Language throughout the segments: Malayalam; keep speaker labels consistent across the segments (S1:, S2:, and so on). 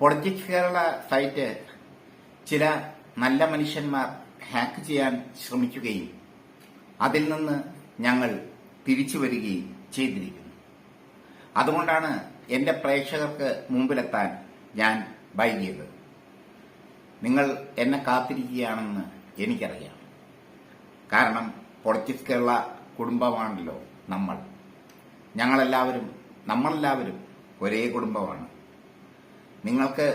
S1: പൊളിറ്റിക്സ് കേരള സൈറ്റ് ചില നല്ല മനുഷ്യന്മാർ ഹാക്ക് ചെയ്യാൻ ശ്രമിക്കുകയും അതിൽ നിന്ന് ഞങ്ങൾ തിരിച്ചു വരികയും ചെയ്തിരിക്കുന്നു. അതുകൊണ്ടാണ് എന്റെ പ്രേക്ഷകർക്ക് മുമ്പിലെത്താൻ ഞാൻ വൈകിയത്. നിങ്ങൾ എന്നെ കാത്തിരിക്കുകയാണെന്ന് എനിക്കറിയാം. കാരണം പൊളിറ്റിക്സ് കേരള കുടുംബമാണല്ലോ നമ്മൾ. ഞങ്ങളെല്ലാവരും നമ്മളെല്ലാവരും ഒരേ കുടുംബമാണ്. നിങ്ങൾക്ക്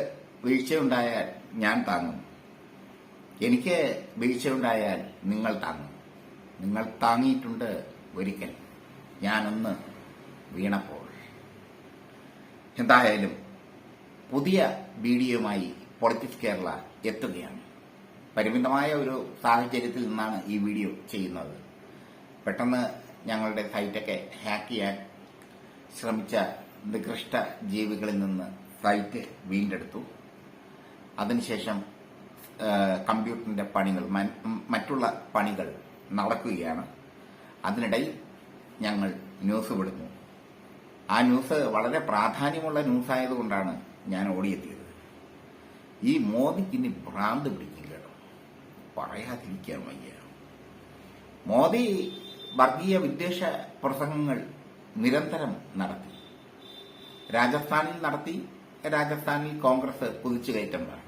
S1: വീഴ്ചയുണ്ടായാൽ ഞാൻ താങ്ങും. എനിക്ക് വീഴ്ചയുണ്ടായാൽ നിങ്ങൾ താങ്ങും. നിങ്ങൾ താങ്ങിയിട്ടുണ്ട് ഒരിക്കൽ. ഞാനൊന്ന് വീണപ്പോൾ. എന്തായാലും പുതിയ വീഡിയോയുമായി പൊളിറ്റിക്സ് കേരള എത്തുകയാണ്. പരിമിതമായ ഒരു സാഹചര്യത്തിൽ നിന്നാണ് ഈ വീഡിയോ ചെയ്യുന്നത്. പെട്ടെന്ന് ഞങ്ങളുടെ സൈറ്റൊക്കെ ഹാക്ക് ചെയ്യാൻ ശ്രമിച്ച നികൃഷ്ട ജീവികളിൽ നിന്ന് സൈറ്റ് വീണ്ടെടുത്തു. അതിനുശേഷം കമ്പ്യൂട്ടറിന്റെ പണികൾ മറ്റുള്ള പണികൾ നടക്കുകയാണ്. അതിനിടയിൽ ഞങ്ങൾ ന്യൂസ് വിടുന്നു ആ ന്യൂസ് വളരെ പ്രാധാന്യമുള്ള ന്യൂസ് ആയതുകൊണ്ടാണ് ഞാൻ ഓടിയെത്തിയത്. ഈ മോദിക്ക് ഇനി ഭ്രാന്ത് പിടിക്കും കേട്ടോ. പറയാതിരിക്കാൻ വയ്യ. മോദി വർഗീയ വിദ്വേഷ പ്രസംഗങ്ങൾ നിരന്തരം നടത്തി. രാജസ്ഥാനിൽ നടത്തി രാജസ്ഥാനിൽ കോൺഗ്രസ് കുതിച്ചുകയറ്റം നടത്തി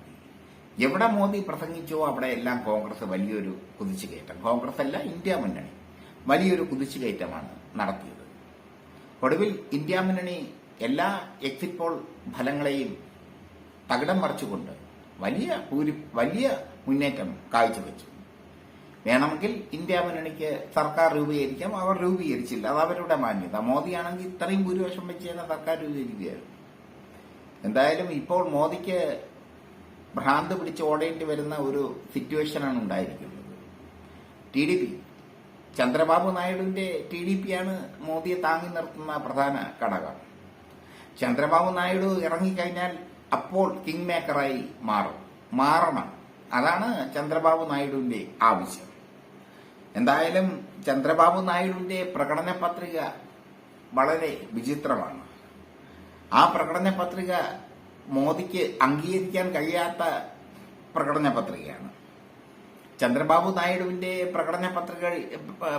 S1: എവിടെ മോദി പ്രസംഗിച്ചോ അവിടെ എല്ലാം കോൺഗ്രസ് വലിയൊരു കുതിച്ചുകയറ്റം. കോൺഗ്രസ് അല്ല ഇന്ത്യ മുന്നണി വലിയൊരു കുതിച്ചുകയറ്റമാണ് നടത്തിയത്. ഒടുവിൽ ഇന്ത്യ മുന്നണി എല്ലാ എക്സിറ്റ് പോൾ ഫലങ്ങളെയും തകിടം മറിച്ചുകൊണ്ട് വലിയ വലിയ മുന്നേറ്റം കാഴ്ചവെച്ചു. വേണമെങ്കിൽ ഇന്ത്യ മുന്നണിക്ക് സർക്കാർ രൂപീകരിക്കാം അവർ രൂപീകരിച്ചില്ല. അത് അവരുടെ മാന്യത. മോദിയാണെങ്കിൽ ഇത്രയും ഭൂരിപക്ഷം വെച്ച് സർക്കാർ രൂപീകരിക്കുകയായിരുന്നു. എന്തായാലും ഇപ്പോൾ മോദിക്ക് ഭ്രാന്ത് പിടിച്ച് ഓടേണ്ടി വരുന്ന ഒരു സിറ്റുവേഷനാണ് ഉണ്ടായിരിക്കുന്നത്. ടി ഡി പി ചന്ദ്രബാബു നായിഡുവിന്റെ ടി ഡി പിയാണ് മോദിയെ താങ്ങി നിർത്തുന്ന പ്രധാന ഘടകം. ചന്ദ്രബാബു നായിഡു ഇറങ്ങിക്കഴിഞ്ഞാൽ അപ്പോൾ കിങ് മേക്കറായി മാറും മാറണം. അതാണ് ചന്ദ്രബാബു നായിഡുവിന്റെ ആവശ്യം. എന്തായാലും ചന്ദ്രബാബു നായിഡുവിന്റെ പ്രകടന പത്രിക വളരെ വിചിത്രമാണ്. ആ പ്രകടന പത്രിക മോദിക്ക് അംഗീകരിക്കാൻ കഴിയാത്ത പ്രകടന പത്രികയാണ്. ചന്ദ്രബാബു നായിഡുവിന്റെ പ്രകടന പത്രിക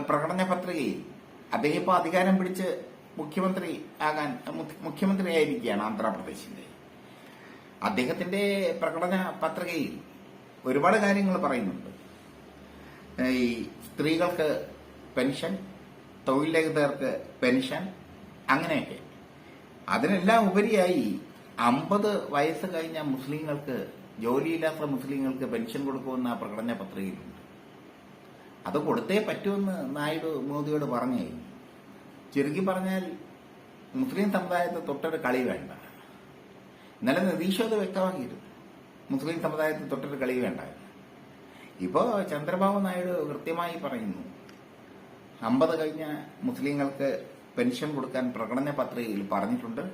S1: പ്രകടന പത്രികയിൽ അദ്ദേഹം ഇപ്പോൾ അധികാരം പിടിച്ച് മുഖ്യമന്ത്രി ആകാൻ മുഖ്യമന്ത്രിയായിരിക്കുകയാണ് ആന്ധ്രാപ്രദേശിന്റെ. അദ്ദേഹത്തിന്റെ പ്രകടന പത്രികയിൽ ഒരുപാട് കാര്യങ്ങൾ പറയുന്നുണ്ട്. ഈ സ്ത്രീകൾക്ക് പെൻഷൻ തൊഴിൽ രഹിതർക്ക് പെൻഷൻ അങ്ങനെയൊക്കെ. അതിനെല്ലാം ഉപരിയായി അമ്പത് വയസ്സ് കഴിഞ്ഞ മുസ്ലിങ്ങൾക്ക് ജോലിയില്ലാത്ത മുസ്ലിങ്ങൾക്ക് പെൻഷൻ കൊടുക്കുമെന്ന പ്രകടന പത്രികയിലുണ്ട്. അത് കൊടുത്തേ പറ്റുമെന്ന് നായിഡു മോദിയോട് പറഞ്ഞു. ചുരുക്കി പറഞ്ഞാൽ മുസ്ലിം സമുദായത്തെ തൊട്ടൊരു കളി വേണ്ട. ഇന്നലെ നിതീഷ് അത് വ്യക്തമാക്കിയിരുന്നു. മുസ്ലിം സമുദായത്തെ തൊട്ടൊരു കളി വേണ്ട ഇപ്പോ ചന്ദ്രബാബു നായിഡു കൃത്യമായി പറയുന്നു. അമ്പത് കഴിഞ്ഞ മുസ്ലിങ്ങൾക്ക് പെൻഷൻ കൊടുക്കാൻ പ്രകടന പത്രികയിൽ പറഞ്ഞിട്ടുണ്ട്.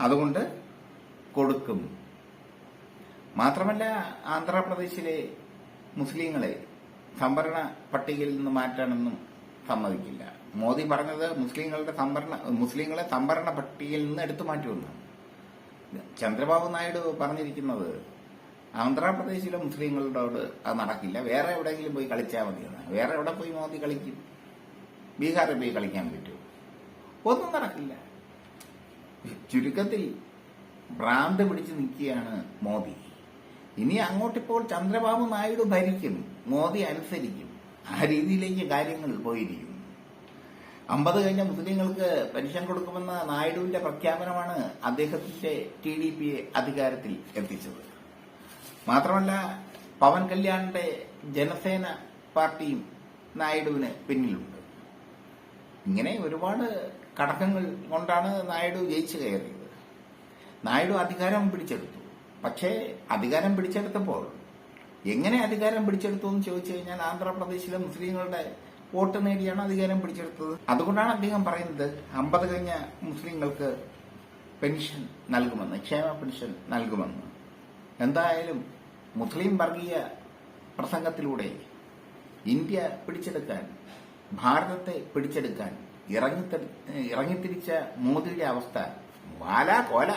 S1: അതുകൊണ്ട് കൊടുക്കും. മാത്രമല്ല ആന്ധ്രാപ്രദേശിലെ മുസ്ലിങ്ങളെ സംവരണ പട്ടികയിൽ നിന്ന് മാറ്റാനൊന്നും സമ്മതിക്കില്ല. മോദി പറഞ്ഞത് മുസ്ലിങ്ങളുടെ സംവരണ മുസ്ലിങ്ങളെ സംവരണ പട്ടികയിൽ നിന്ന് എടുത്തു മാറ്റുമെന്നാണ് ചന്ദ്രബാബു നായിഡു പറഞ്ഞിരിക്കുന്നത് ആന്ധ്രാപ്രദേശിലെ മുസ്ലിങ്ങളോട് അത് നടക്കില്ല. വേറെ എവിടെയെങ്കിലും പോയി കളിച്ചാൽ മതിയെന്ന്. വേറെ എവിടെ പോയി മോദി കളിക്കും? ബീഹാറിൽ പോയി കളിക്കാൻ പറ്റുമോ? ഒന്നും നടക്കില്ല. ചുരുക്കത്തിൽ ഭ്രാന്ത് പിടിച്ച് നിൽക്കുകയാണ് മോദി. ഇനി അങ്ങോട്ടിപ്പോൾ ചന്ദ്രബാബു നായിഡു ഭരിക്കും മോദി അനുസരിക്കും. ആ രീതിയിലേക്ക് കാര്യങ്ങൾ പോയിരിക്കും അമ്പത് കഴിഞ്ഞ മുസ്ലിങ്ങൾക്ക് പെൻഷൻ കൊടുക്കുമെന്ന നായിഡുവിന്റെ പ്രഖ്യാപനമാണ് അദ്ദേഹത്തിന്റെ ടി ഡി പിയെ അധികാരത്തിൽ എത്തിച്ചത്. മാത്രമല്ല പവൻ കല്യാണിന്റെ ജനസേന പാർട്ടിയും നായിഡുവിന് പിന്നിലുണ്ട്. ഇങ്ങനെ ഒരുപാട് ഘടകങ്ങൾ കൊണ്ടാണ് നായിഡു ജയിച്ചു കയറിയത്. നായിഡു അധികാരം പിടിച്ചെടുത്തു. പക്ഷേ അധികാരം പിടിച്ചെടുത്തപ്പോൾ എങ്ങനെ അധികാരം പിടിച്ചെടുത്തു എന്ന് ചോദിച്ചു കഴിഞ്ഞാൽ ആന്ധ്രാപ്രദേശിലെ മുസ്ലിങ്ങളുടെ വോട്ട് നേടിയാണ് അധികാരം പിടിച്ചെടുത്തത്. അതുകൊണ്ടാണ് അദ്ദേഹം പറയുന്നത് അമ്പത് കഴിഞ്ഞ മുസ്ലിങ്ങൾക്ക് പെൻഷൻ നൽകുമെന്ന് ക്ഷേമ പെൻഷൻ നൽകുമെന്ന്. എന്തായാലും മുസ്ലിം വർഗീയ പ്രസംഗത്തിലൂടെ ഇന്ത്യ പിടിച്ചെടുക്കാൻ ഭാരതത്തെ പിടിച്ചെടുക്കാൻ ഇറങ്ങി ഇറങ്ങിത്തിരിച്ച മോദിയുടെ അവസ്ഥ വാല കോല.